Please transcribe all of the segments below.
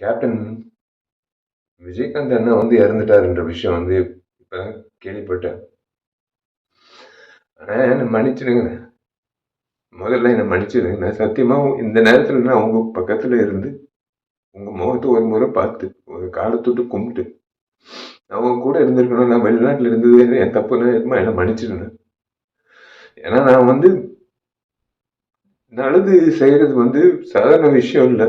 Captain Vijayakanth அண்ணா வந்து இறந்துட்டாருன்ற விஷயம் வந்து இப்போ கேள்விப்பட்டேன். ஆனால் என்னை மன்னிச்சிடுங்க. முதல்ல என்னை மன்னிச்சிடுங்க. நான் சத்தியமாக இந்த நேரத்தில் நான் உங்கள் பக்கத்தில் இருந்து உங்கள் முகத்தை ஒரு முறை பார்த்து ஒரு காலத்தொட்டு கும்பிட்டு அவங்க கூட இருந்திருக்கணும். நான் வெளிநாட்டில் இருந்தது என் தப்புன்னு என்னை மன்னிச்சிடுங்க. ஏன்னா நான் வந்து நல்லது செய்கிறது வந்து சாதாரண விஷயம் இல்லை.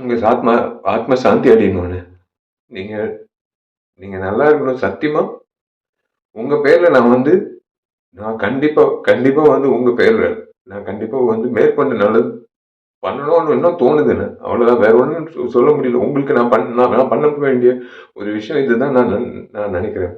உங்க ஆத்மா ஆத்ம சாந்தி அடையணும்னு. நீங்கள் நீங்கள் நல்லா இருக்கணும் சத்தியமாக உங்கள் பேரில் நான் வந்து நான் கண்டிப்பாக கண்டிப்பாக வந்து உங்கள் பேரில் நான் கண்டிப்பாக வந்து மேற்கொண்டு நல்லது பண்ணணும்னு இன்னும் தோணுதுன்னு. அவ்வளோதான் வேற ஒன்றும் சொல்ல முடியல. உங்களுக்கு நான் பண்ண நான் பண்ண வேண்டிய ஒரு விஷயம் இதுதான் நான் நன்- நான் நினைக்கிறேன்.